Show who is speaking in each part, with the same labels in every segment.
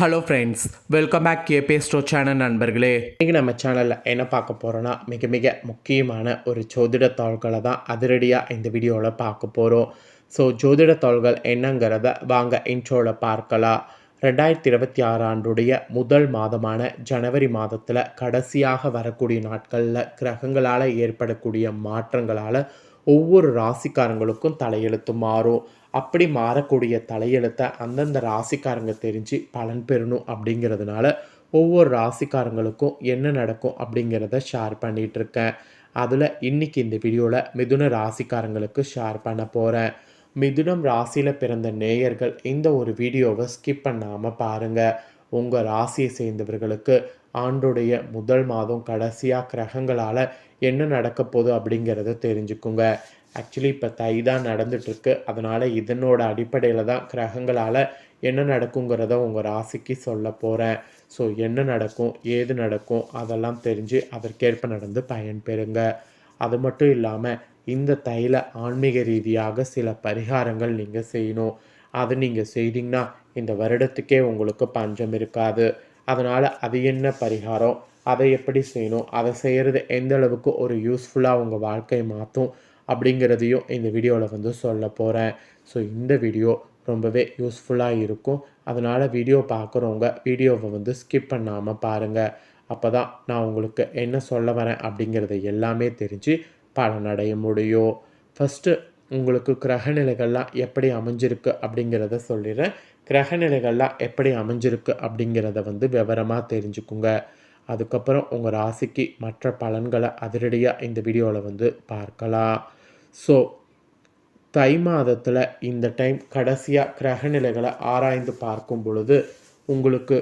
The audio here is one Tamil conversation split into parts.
Speaker 1: ஹலோ ஃப்ரெண்ட்ஸ் வெல்கம் பேக் கேபே ஸ்டோ சேனல் நண்பர்களே.
Speaker 2: இன்றைக்கி நம்ம சேனலில் என்ன பார்க்க போகிறோன்னா மிக மிக முக்கியமான ஒரு ஜோதிட தாள்களை தான் அதிரடியாக இந்த வீடியோவில் பார்க்க போகிறோம் ஸோ ஜோதிட தாள்கள் என்னங்கிறத வாங்க இன்ட்ரோவில் பார்க்கலாம். ரெண்டாயிரத்தி இருபத்தி ஆறு ஆண்டுடைய முதல் மாதமான ஜனவரி மாதத்தில் கடைசியாக வரக்கூடிய நாட்களில் கிரகங்களால் ஏற்படக்கூடிய மாற்றங்களால் ஒவ்வொரு ராசிக்காரங்களுக்கும் தலையெழுத்து மாறும். அப்படி மாறக்கூடிய தலையெழுத்தை அந்தந்த ராசிக்காரங்க தெரிஞ்சு பலன் பெறணும் அப்படிங்கிறதுனால ஒவ்வொரு ராசிக்காரங்களுக்கும் என்ன நடக்கும் அப்படிங்கிறத ஷேர் பண்ணிகிட்டு இருக்கேன் அதில் இன்றைக்கி இந்த வீடியோவில் மிதுன ராசிக்காரங்களுக்கு ஷேர் பண்ண போகிறேன் மிதுனம் ராசியில் பிறந்த நேயர்கள் இந்த ஒரு வீடியோவை ஸ்கிப் பண்ணாமல் பாருங்கள் உங்கள் ராசியை சேர்ந்தவர்களுக்கு ஆண்டுடைய முதல் மாதம் கடைசியாக கிரகங்களால் என்ன நடக்க போகுது அப்படிங்கிறத தெரிஞ்சுக்குங்க. ஆக்சுவலி இப்போ தை தான் நடந்துட்டுருக்கு. அதனால் இதனோட அடிப்படையில் தான் கிரகங்களால் என்ன நடக்குங்கிறத உங்கள் ராசிக்கு சொல்ல போகிறேன் ஸோ என்ன நடக்கும் ஏது நடக்கும் அதெல்லாம் தெரிஞ்சு அதற்கேற்ப நடந்து பயன்பெறுங்க அது மட்டும் இல்லாமல் இந்த தைல ஆன்மீக ரீதியாக சில பரிகாரங்கள் நீங்கள் செய்யணும். அது நீங்கள் செய்தீங்கன்னா இந்த வருடத்துக்கே உங்களுக்கு பஞ்சம் இருக்காது. அதனால் அது என்ன பரிகாரம்? அதை எப்படி செய்யணும்? அதை செய்கிறது எந்த அளவுக்கு ஒரு யூஸ்ஃபுல்லாக உங்கள் வாழ்க்கையை மாற்றும் அப்படிங்கிறதையும் இந்த வீடியோவில் வந்து சொல்ல போகிறேன் ஸோ இந்த வீடியோ ரொம்பவே யூஸ்ஃபுல்லாக இருக்கும். அதனால் வீடியோ பார்க்குறவங்க வீடியோவை வந்து ஸ்கிப் பண்ணாமல் பாருங்கள் அப்போ தான் நான் உங்களுக்கு என்ன சொல்ல வரேன் அப்படிங்கிறத எல்லாமே தெரிஞ்சு பலனடைய முடியும். ஃபஸ்ட்டு உங்களுக்கு கிரக நிலைகள்லாம் எப்படி அமைஞ்சிருக்கு அப்படிங்கிறத சொல்லிடுறேன். கிரகநிலைகள்லாம் எப்படி அமைஞ்சிருக்கு அப்படிங்கிறத வந்து விவரமாக தெரிஞ்சுக்குங்க. அதுக்கப்புறம் உங்கள் ராசிக்கு மற்ற பலன்களை அதிரடியாக இந்த வீடியோவில் வந்து பார்க்கலாம். ஸோ தை மாதத்தில் இந்த டைம் கடைசியாக கிரகநிலைகளை ஆராய்ந்து பார்க்கும் பொழுது உங்களுக்கு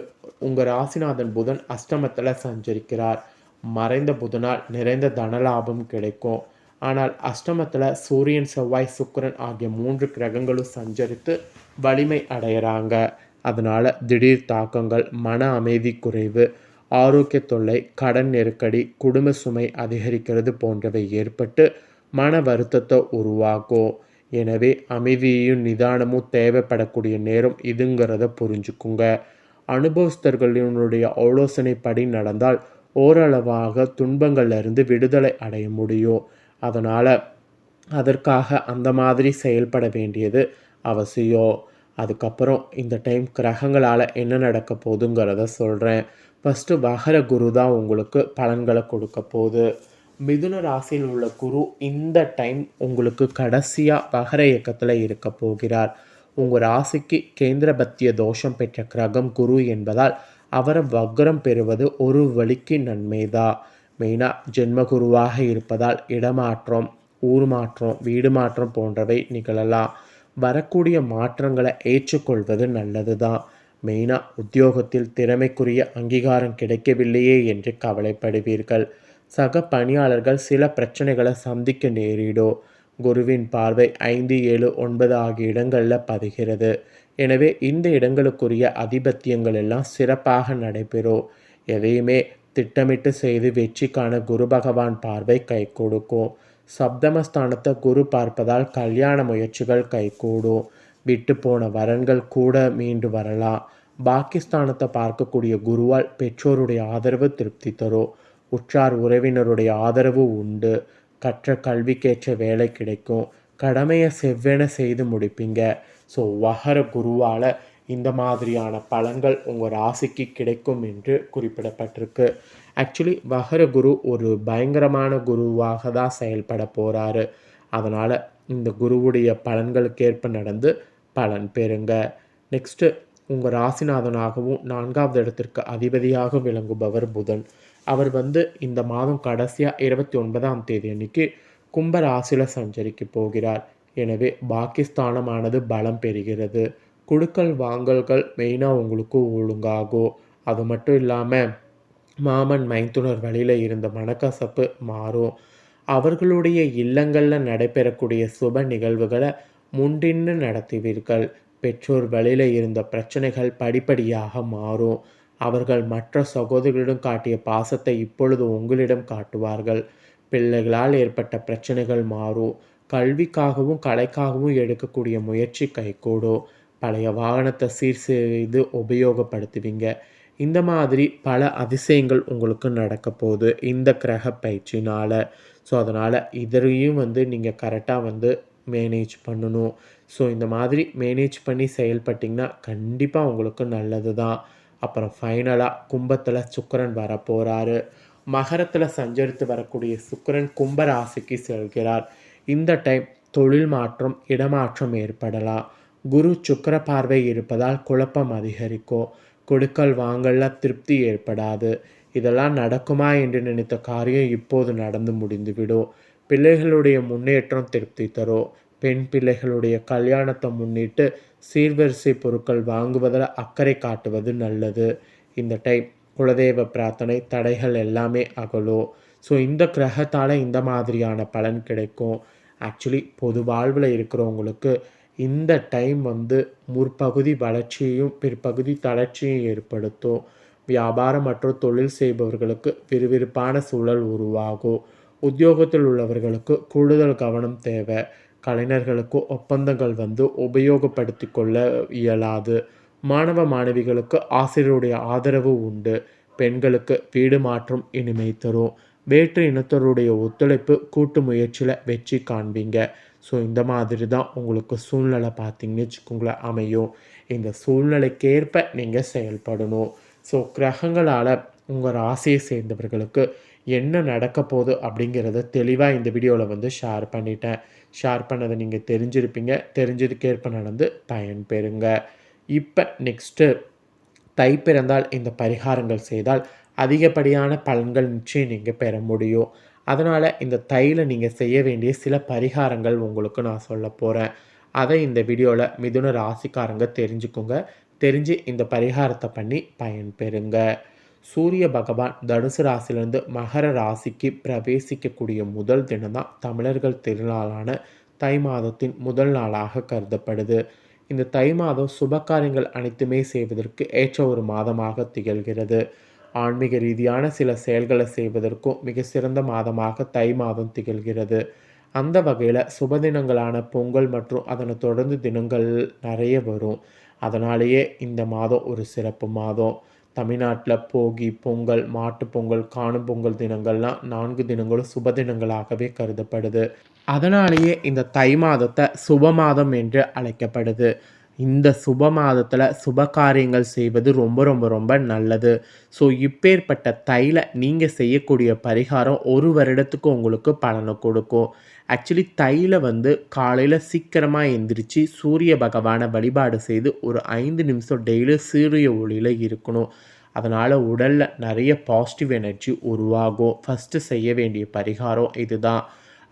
Speaker 2: உங்கள் ராசிநாதன் புதன் அஷ்டமத்தில் சஞ்சரிக்கிறார். மறைந்த புதனால் நிறைந்த தனலாபம் கிடைக்கும். ஆனால் அஷ்டமத்தில் சூரியன் செவ்வாய் சுக்கரன் ஆகிய மூன்று கிரகங்களும் சஞ்சரித்து வலிமை அடையிறாங்க அதனால் திடீர் தாக்கங்கள் மன அமைதி குறைவு ஆரோக்கிய தொல்லை கடன் நெருக்கடி குடும்ப சுமை அதிகரிக்கிறது போன்றவை ஏற்பட்டு மன வருத்தத்தை உருவாக்கும். எனவே அமைதியும் நிதானமும் தேவைப்படக்கூடிய நேரம் இதுங்கிறத புரிஞ்சுக்குங்க. அனுபவஸ்தர்களினுடைய ஆலோசனைப்படி நடந்தால் ஓரளவாக துன்பங்கள்லேருந்து விடுதலை அடைய முடியும். அதனால் அதற்காக அந்த மாதிரி செயல்பட வேண்டியது அவசியம் அதுக்கப்புறம் இந்த டைம் கிரகங்களால் என்ன நடக்க போகுதுங்கிறத சொல்கிறேன் ஃபஸ்ட்டு வகர குரு தான் உங்களுக்கு பலன்களை கொடுக்க போகுது. மிதுன ராசியில் உள்ள குரு இந்த டைம் உங்களுக்கு கடைசியாக வகர இயக்கத்தில் இருக்க போகிறார். உங்கள் ராசிக்கு கேந்திரபத்திய தோஷம் பெற்ற கிரகம் குரு என்பதால் அவரை வக்ரம் பெறுவது ஒரு வழிக்கு நன்மைதான் மெயினாக ஜென்மகுருவாக இருப்பதால் இடமாற்றம் ஊர் மாற்றம் வீடு மாற்றம் போன்றவை நிகழலாம். வரக்கூடிய மாற்றங்களை ஏற்றுக்கொள்வது நல்லது தான் மெயினாக உத்தியோகத்தில் திறமைக்குரிய அங்கீகாரம் கிடைக்கவில்லையே என்று கவலைப்படுவீர்கள். சக பணியாளர்கள் சில பிரச்சனைகளை சந்திக்க நேரிடும் குருவின் பார்வை ஐந்து ஏழு ஒன்பது ஆகிய இடங்களில் பதிகிறது. எனவே இந்த இடங்களுக்குரிய அதிபத்தியங்கள் எல்லாம் சிறப்பாக நடைபெறும் எதையுமே திட்டமிட்டு செய்து வெற்றிக்கான குரு பகவான் பார்வை கை கொடுக்கும். சப்தமஸ்தானத்தை குரு பார்ப்பதால் கல்யாண முயற்சிகள் கைகூடும். விட்டு போன வரன்கள் கூட மீண்டு வரலாம். பாகிஸ்தானத்தை பார்க்கக்கூடிய குருவால் பெற்றோருடைய ஆதரவு திருப்தி தரும். உற்றார் உறவினருடைய ஆதரவு உண்டு. கற்ற கல்விக்கேற்ற வேலை கிடைக்கும். கடமையை செவ்வென செய்து முடிப்பீங்க. ஸோ வகர குருவால் இந்த மாதிரியான பலன்கள் உங்கள் ராசிக்கு கிடைக்கும் என்று குறிப்பிடப்பட்டிருக்கு. ஆக்சுவலி வகர குரு ஒரு பயங்கரமான குருவாக தான் செயல்பட போகிறாரு அதனால் இந்த குருவுடைய பலன்களுக்கேற்ப நடந்து பலன் பெறுங்க. நெக்ஸ்ட்டு உங்கள் ராசிநாதனாகவும் நான்காவது இடத்திற்கு அதிபதியாக விளங்குபவர் புதன். அவர் வந்து இந்த மாதம் கடைசியாக இருபத்தி ஒன்பதாம் தேதி அன்னைக்கு கும்ப ராசியில் சஞ்சரிக்க போகிறார். எனவே பாகிஸ்தானமானது பலம் பெறுகிறது. குடுக்கல் வாங்கல்கள் மெயினாக உங்களுக்கு ஒழுங்காகும். அது மட்டும் இல்லாமல் மாமன் மைத்துனர் வழியில் இருந்த மனக்கசப்பு மாறும். அவர்களுடைய இல்லங்களில் நடைபெறக்கூடிய சுப நிகழ்வுகளை முன்னின்று நடத்துவீர்கள். பெற்றோர் வழியில் இருந்த பிரச்சனைகள் படிப்படியாக மாறும். அவர்கள் மற்ற சகோதரிகளிடம் காட்டிய பாசத்தை இப்பொழுது உங்களிடம் காட்டுவார்கள். பிள்ளைகளால் ஏற்பட்ட பிரச்சனைகள் மாறும். கல்விக்காகவும் கலைக்காகவும் எடுக்கக்கூடிய முயற்சி கைகூடும். பழைய வாகனத்தை சீர் செய்து உபயோகப்படுத்துவீங்க. இந்த மாதிரி பல அதிசயங்கள் உங்களுக்கு நடக்க போகுது இந்த கிரக பயிற்சினால். ஸோ அதனால் இதையும் வந்து நீங்கள் கரெக்டாக வந்து மேனேஜ் பண்ணணும். ஸோ இந்த மாதிரி மேனேஜ் பண்ணி செயல்பட்டிங்கன்னா கண்டிப்பாக உங்களுக்கு நல்லது தான். அப்புறம் ஃபைனலாக கும்பத்தில் சுக்கரன் வர போகிறாரு மகரத்தில் சஞ்சரித்து வரக்கூடிய சுக்கரன் கும்ப ராசிக்கு செல்கிறார். இந்த டைம் தொழில் மாற்றம் இடமாற்றம் ஏற்படலாம். குரு சுக்கர பார்வை இருப்பதால் குழப்பம் அதிகரிக்கும். கொடுக்கல் வாங்கல்ல திருப்தி ஏற்படாது. இதெல்லாம் நடக்குமா என்று நினைத்த காரியம் இப்போது நடந்து முடிந்துவிடும். பிள்ளைகளுடைய முன்னேற்றம் திருப்தி தரும். பெண் பிள்ளைகளுடைய கல்யாணத்தை முன்னிட்டு சீர்வரிசை பொருட்கள் வாங்குவதில் அக்கறை காட்டுவது நல்லது. இந்த டைம் குலதெய்வ பிரார்த்தனை தடைகள் எல்லாமே அகலும். ஸோ இந்த கிரகத்தால் இந்த மாதிரியான பலன் கிடைக்கும். ஆக்சுவலி பொது வாழ்வில் இருக்கிறவங்களுக்கு இந்த டைம் வந்து முற்பகுதி வளர்ச்சியையும் பிற்பகுதி தளர்ச்சியும் ஏற்படுத்தும். வியாபாரம் மற்றும் தொழில் செய்பவர்களுக்கு விறுவிறுப்பான சூழல் உருவாகும். உத்தியோகத்தில் உள்ளவர்களுக்கு கூடுதல் கவனம் தேவை. கலைஞர்களுக்கு ஒப்பந்தங்கள் வந்து உபயோகப்படுத்தி கொள்ள இயலாது. மாணவ மாணவிகளுக்கு ஆசிரியருடைய ஆதரவு உண்டு. பெண்களுக்கு வீடு மாற்றம் இனிமை தரும். வேற்று இனத்தருடைய ஒத்துழைப்பு கூட்டு முயற்சியில் வெற்றி காண்பீங்க. ஸோ இந்த மாதிரி தான் உங்களுக்கு சூழ்நிலை பார்த்தீங்கன்னு வச்சுக்கோங்களேன் அமையும். இந்த சூழ்நிலைக்கேற்ப நீங்கள் செயல்படணும். ஸோ கிரகங்களால் உங்கள் ராசியை சேர்ந்தவர்களுக்கு என்ன நடக்க போகுது அப்படிங்கிறத தெளிவாக இந்த வீடியோவில் வந்து ஷேர் பண்ணிட்டேன். ஷேர் பண்ணதை நீங்கள் தெரிஞ்சிருப்பீங்க. தெரிஞ்சதுக்கேற்ப நடந்து பயன் பெறுங்க. இப்போ நெக்ஸ்ட்டு தை பிறந்தால் இந்த பரிகாரங்கள் செய்தால் அதிகப்படியான பலன்கள் நிச்சயம் நீங்கள் பெற முடியும். அதனால் இந்த தையில் நீங்கள் செய்ய வேண்டிய சில பரிகாரங்கள் உங்களுக்கு நான் சொல்ல போகிறேன் அதை இந்த வீடியோவில் மிதுன ராசிக்காரங்க தெரிஞ்சுக்கோங்க. தெரிஞ்சு இந்த பரிகாரத்தை பண்ணி பயன் பெறுங்க. சூரிய பகவான் தனுசு ராசிலேருந்து மகர ராசிக்கு பிரவேசிக்கக்கூடிய முதல் தினம் தான் தமிழர்கள் திருநாளான தை மாதத்தின் முதல் நாளாக கருதப்படுது. இந்த தை மாதம் சுபகாரியங்கள் அனைத்துமே செய்வதற்கு ஏற்ற ஒரு மாதமாக திகழ்கிறது. ஆன்மீக ரீதியான சில செயல்களை செய்வதற்கும் மிக சிறந்த மாதமாக தை மாதம் திகழ்கிறது. அந்த வகையில் சுப தினங்களான பொங்கல் மற்றும் அதனை தொடர்ந்து தினங்கள் நிறைய வரும். அதனாலேயே இந்த மாதம் ஒரு சிறப்பு மாதம். தமிழ்நாட்டில் போகி பொங்கல் மாட்டுப்பொங்கல் காணும் பொங்கல் தினங்கள்லாம் நான்கு தினங்களும் சுப தினங்களாகவே கருதப்படுது. அதனாலேயே இந்த தை மாதத்தை சுப மாதம் என்று அழைக்கப்படுது. இந்த சுப மாதத்தில் சுப காரியங்கள் செய்வது ரொம்ப ரொம்ப ரொம்ப நல்லது. ஸோ இப்பேற்பட்ட தைல நீங்கள் செய்யக்கூடிய பரிகாரம் ஒரு வருடத்துக்கு உங்களுக்கு பலனை கொடுக்கும். ஆக்சுவலி தைல வந்து காலையில் சீக்கிரமாக எந்திரிச்சு சூரிய பகவானை வழிபாடு செய்து ஒரு ஐந்து நிமிஷம் டெய்லி சூரிய ஒளியில் இருக்கணும். அதனால் உடலில் நிறைய பாசிட்டிவ் எனர்ஜி உருவாகும். ஃபஸ்ட்டு செய்ய வேண்டிய பரிகாரம் இதுதான்.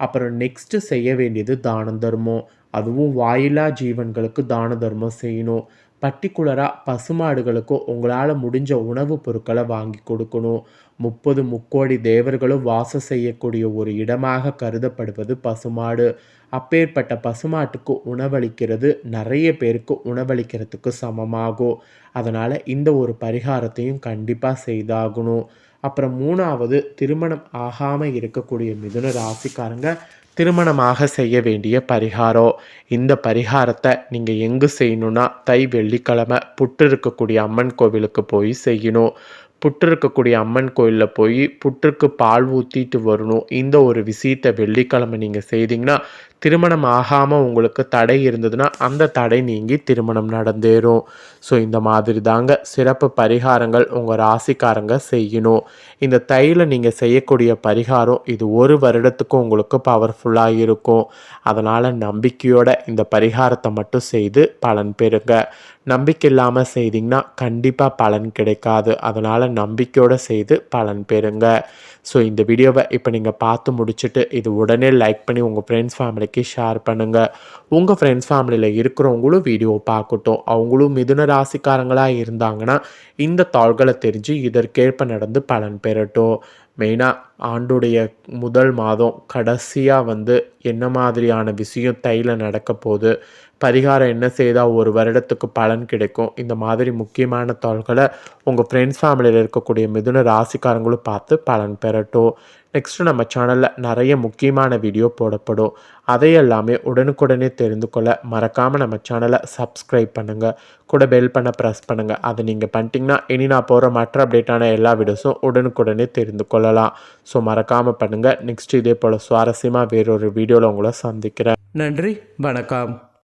Speaker 2: அப்புறம் நெக்ஸ்ட்டு செய்ய வேண்டியது தானம் தர்மம். அதுவும் வாயிலா ஜீவன்களுக்கு தான தர்மம் செய்யணும். பர்டிகுலராக பசுமாடுகளுக்கும் உங்களால் முடிஞ்ச உணவுப் பொருட்களை வாங்கி கொடுக்கணும். முப்பது முக்கோடி தேவர்களும் வாசம் செய்யக்கூடிய ஒரு இடமாக கருதப்படுவது பசுமாடு. அப்பேற்பட்ட பசுமாட்டுக்கு உணவளிக்கிறது நிறைய பேருக்கு உணவளிக்கிறதுக்கு சமமாகும். அதனால் இந்த ஒரு பரிகாரத்தையும் கண்டிப்பாக செய்தாகணும். அப்புறம் மூணாவது திருமணம் ஆகாமல் இருக்கக்கூடிய மிதுன ராசிக்காரங்க திருமணமாக செய்ய வேண்டிய பரிகாரம் இந்த பரிகாரத்தை நீங்கள் எங்கே செய்யணும்னா தை வெள்ளிக்கிழமை புட்டு இருக்கக்கூடிய அம்மன் கோவிலுக்கு போய் செய்யணும். புட்டு இருக்கக்கூடிய அம்மன் கோயிலில் போய் புற்றுக்கு பால் ஊற்றிட்டு வரணும். இந்த ஒரு விஷயத்தை வெள்ளிக்கிழமை நீங்கள் செய்தீங்கன்னா திருமணம் ஆகாமல் உங்களுக்கு தடை இருந்ததுன்னா அந்த தடை நீங்கி திருமணம் நடந்தேறும். ஸோ இந்த மாதிரி தாங்க சிறப்பு பரிகாரங்கள் உங்கள் ராசிக்காரங்க செய்யணும். இந்த தையில் நீங்கள் செய்யக்கூடிய பரிகாரம் இது ஒரு வருடத்துக்கும் உங்களுக்கு பவர்ஃபுல்லாக இருக்கும். அதனால் நம்பிக்கையோட இந்த பரிகாரத்தை மட்டும் செய்து பலன் பெறுங்க. நம்பிக்கை இல்லாமல் செய்தீங்கன்னா கண்டிப்பாக பலன் கிடைக்காது. அதனால் நம்பிக்கையோடு செய்து பலன் பெறுங்க. ஸோ இந்த வீடியோவை இப்போ நீங்கள் பார்த்து முடிச்சுட்டு இது உடனே லைக் பண்ணி உங்கள் ஃப்ரெண்ட்ஸ் ஃபேமிலிக்கு ஷேர் பண்ணுங்கள் உங்கள் ஃப்ரெண்ட்ஸ் ஃபேமிலியில் இருக்கிறவங்களும் வீடியோ பார்க்கட்டும். அவங்களும் மிதுன ராசிக்காரங்களாக இருந்தாங்கன்னா இந்த தாள்களை தெரிஞ்சு இதற்கேற்ப நடந்து பலன் பெறட்டும். மெயினாக ஆண்டுடைய முதல் மாதம் கடைசியாக வந்து என்ன மாதிரியான விஷயம் தையில் நடக்க போகுது? பரிகாரம் என்ன செய்தால் ஒரு வருடத்துக்கு பலன் கிடைக்கும். இந்த மாதிரி முக்கியமான தாள்களை உங்கள் ஃப்ரெண்ட்ஸ் ஃபேமிலியில் இருக்கக்கூடிய மிதுன ராசிக்காரங்களும் பார்த்து பலன் பெறட்டும். நெக்ஸ்ட்டு நம்ம சேனலில் நிறைய முக்கியமான வீடியோ போடப்படும். அதை எல்லாமே உடனுக்குடனே தெரிந்து கொள்ள மறக்காமல் நம்ம சேனலை சப்ஸ்கிரைப் பண்ணுங்கள் கூட பெல் பண்ண ப்ரெஸ் பண்ணுங்கள் அதை நீங்கள் பண்ணிட்டீங்கன்னா இனி நான் போகிற மற்ற அப்டேட்டான எல்லா வீடியோஸும் உடனுக்குடனே தெரிந்து கொள்ளலாம். ஸோ மறக்காமல் பண்ணுங்கள் நெக்ஸ்ட் இதே போல் சுவாரஸ்யமாக வேறொரு வீடியோவில் உங்களை சந்திக்கிறேன்.
Speaker 1: நன்றி. வணக்கம்.